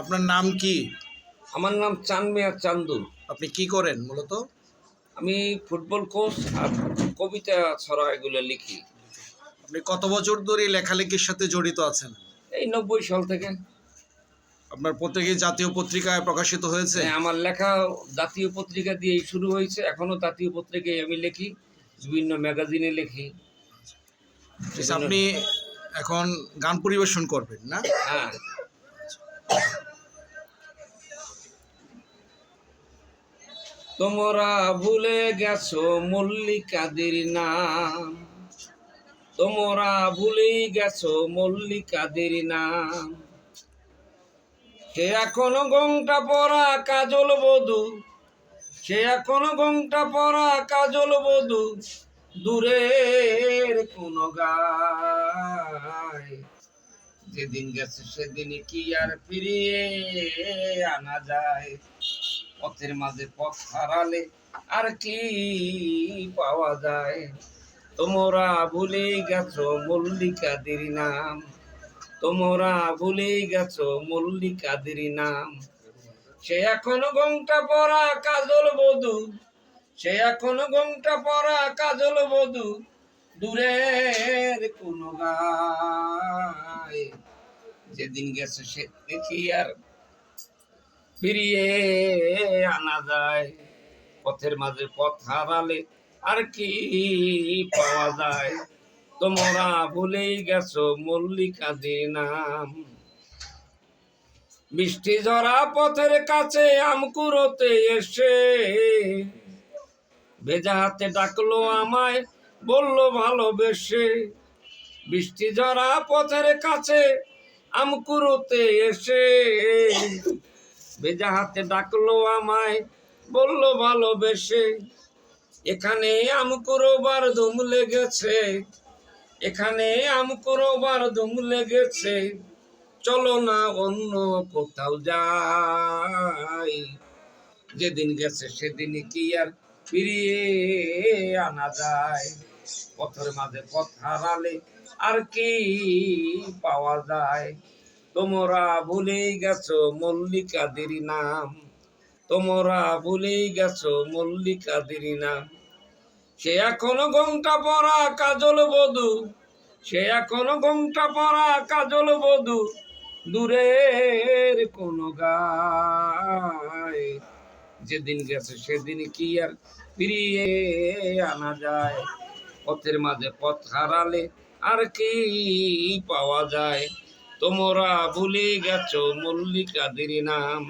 আপনার নাম কি? আমার নাম চান চানমিয়া চান্দু। আপনি কি করেন মূলত? আমি ফুটবল কোচ আর কবিতা ছড়া এগুলো লিখি। আপনি কত বছর ধরে লেখালেখির সাথে জড়িত আছেন? এই নব্বই সাল থেকে। আপনার পত্রিকা জাতীয় পত্রিকায় প্রকাশিত হয়েছে? হ্যাঁ, আমার লেখা জাতীয় পত্রিকা দিয়েই শুরু হয়েছে। এখনও জাতীয় পত্রিকায় আমি লিখি বিভিন্ন ম্যাগাজিনে লিখি। আচ্ছা, আপনি এখন গান পরিবেশন করবেন না? হ্যাঁ। তোমরা ভুলে গেছো মল্লিকাদের নাম। তোমরা ভুলে গেছো মল্লিকাদের নাম। সে এখনও গংটা পরা কাজল বধু, সে এখনও গংটা পরা কাজল বধু, দূরের কোন গায়। যেদিন গেছে সেদিন কি আর ফিরিয়ে আনা যায়। পথের মাঝে পথ হারালে আর কি পাওয়া যায়? তোমরা ভুলে গেছো মল্লিকাদের নাম। তোমরা ভুলে গেছো মল্লিকাদের নাম। সে এখনও গংটা পরা কাজল বধু। সে এখনও গংটা পরা কাজল বধু। দূরের কোন গায়। যেদিন গেছে সে দেখি আর ফিরিয়ে আনা যায়। পথের মাঝে পথ হারালে আর কি পাওয়া যায়? তোমরা ভুলেই গেছো মল্লিকাদের নাম। বৃষ্টি ঝরা পথের কাছে আমকুরতে এসে ভেজা হাতে ডাকলো আমায়, বলল ভালোবেসে। বৃষ্টি ঝরা পথের কাছে আমকুরতে এসে ভেজা হাতে ডাকলো আমায়, বলল, ভালোবেসে। এখানে আমকুরোবার ধুম লেগেছে। এখানে আমকুরোবার ধুম লেগেছে। চলো না অন্য কোথাও যাই। যেদিন গেছে সেদিন কি আর ফিরিয়ে আনা যায়। পথের মাঝে পথ হারালে আর কি পাওয়া যায়? তোমরা ভুলেই গেছো মল্লিকাদের নাম। তোমরা ভুলেই গেছো মল্লিকাদের নাম। সে এখনও ঘণ্টা পরা কাজল বধু, সে এখনও ঘণ্টা পরা কাজল বধু। দূরের কোন গায়, যেদিন গেছে সেদিন কি আর ফিরিয়ে আনা যায়। পথের মাঝে পথ হারালে আর কি পাওয়া যায়। তোমরা ভুলে গেছো মল্লিকাদের নাম।